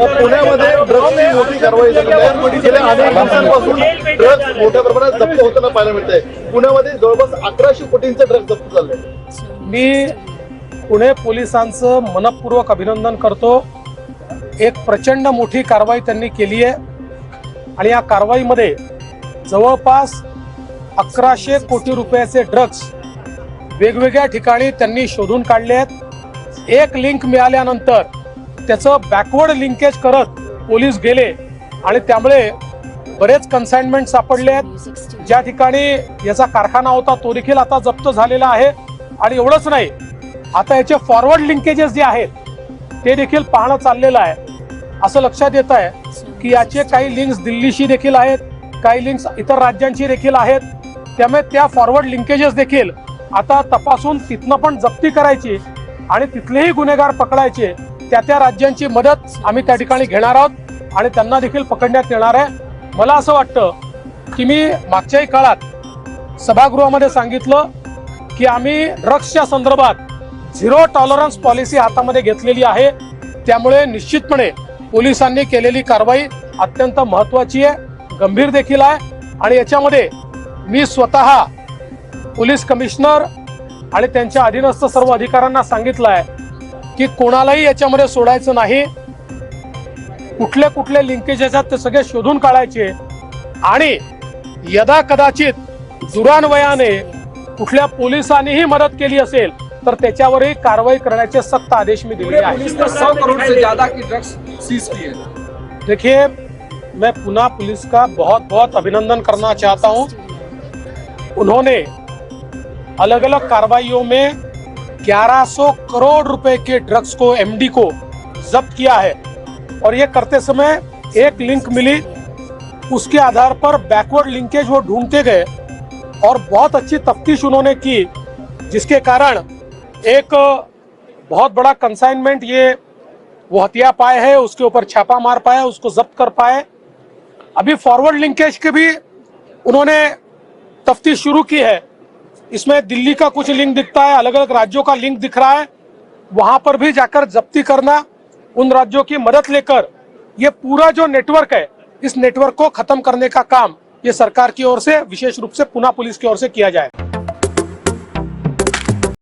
पुण्यामध्ये ड्रग्सची मोठी कारवाई झालेली आहे गेल्या अनेक दिवसांपासून ड्रग्स मोठ्या प्रमाणात जप्त होताना पाहायला मिळत आहे पुण्यामध्ये जवळपास अकराशे कोटींचे ड्रग्ज जप्त झाले. मी पुणे पोलिसांचं मनपूर्वक अभिनंदन करतो. एक प्रचंड मोठी कारवाई त्यांनी केली आहे आणि या कारवाईमध्ये जवळपास अकराशे कोटी रुपयाचे ड्रग्ज वेगवेगळ्या ठिकाणी त्यांनी शोधून काढले आहेत एक लिंक मिळाल्यानंतर त्याचं बॅकवर्ड लिंकेज करत पोलीस गेले. आणि त्यामुळे बरेच कन्साइनमेंट सापडले आहेत. ज्या ठिकाणी याचा कारखाना होता तो देखील आता जप्त झालेला आहे. आणि एवढंच नाही आता याचे फॉरवर्ड लिंकेजेस जे आहेत ते देखील पाहणं चाललेलं आहे. असं लक्षात येत आहे की याचे काही लिंक्स दिल्लीशी देखील आहेत काही लिंक्स इतर राज्यांशी देखील आहेत. त्यामुळे त्या फॉरवर्ड लिंकेजेस देखील आता तपासून तिथनं पण जप्ती करायची आणि तिथलेही गुन्हेगार पकडायचे. त्या त्या राज्यांची मदत आम्ही त्या ठिकाणी घेणार आहोत आणि त्यांना देखील पकडण्यात येणार आहे. मला असं वाटतं की मी मागच्याही काळात सभागृहामध्ये सांगितलं की आम्ही ड्रग्सच्या संदर्भात झिरो टॉलरन्स पॉलिसी हातामध्ये घेतलेली आहे. त्यामुळे निश्चितपणे पोलिसांनी केलेली कारवाई अत्यंत महत्वाची आहे गंभीर देखील आहे आणि याच्यामध्ये मी स्वतः पोलीस कमिशनर आणि त्यांच्या अधीनस्थ सर्व अधिकाऱ्यांना सांगितलं आहे की कोणालाही याच्यामध्ये सोडायचं नाही. कुठले कुठले लिंकेज आहेत ते सगळे शोधून काढायचे. आणि यदा कदाचित दुरान्वयाने कुठल्या पोलिसांनीही मदत केली असेल तर त्याच्यावरही कारवाई करण्याचे सक्त आदेश मी दिले आहेत. पुलिस ने सौ करोड़ से ज्यादा की ड्रग्स सीज की देखिए मैं पुणे पुलिस का बहुत बहुत अभिनंदन करना चाहता हूं। उन्होंने अलग अलग कार्रवाइयों में 1100 करोड़ रुपए के ड्रग्स को एमडी को जब्त किया है। और ये करते समय एक लिंक मिली, उसके आधार पर बैकवर्ड लिंकेज वो ढूंढते गए और बहुत अच्छी तफ्तीश उन्होंने की, जिसके कारण एक बहुत बड़ा कंसाइनमेंट ये वो हत्या पाए है, उसके ऊपर छापा मार पाए, उसको जब्त कर पाए। अभी फॉरवर्ड लिंकेज के भी उन्होंने तफ्तीश शुरू की है। इसमें दिल्ली का कुछ लिंक दिखता है अलग अलग राज्यों का लिंक दिख रहा है। वहाँ पर भी जाकर जब्ती करना, उन राज्यों की मदद लेकर ये पूरा जो नेटवर्क है, इस नेटवर्क को खत्म करने का काम ये सरकार की ओर से विशेष रूप से पुना पुलिस की ओर से किया जाए।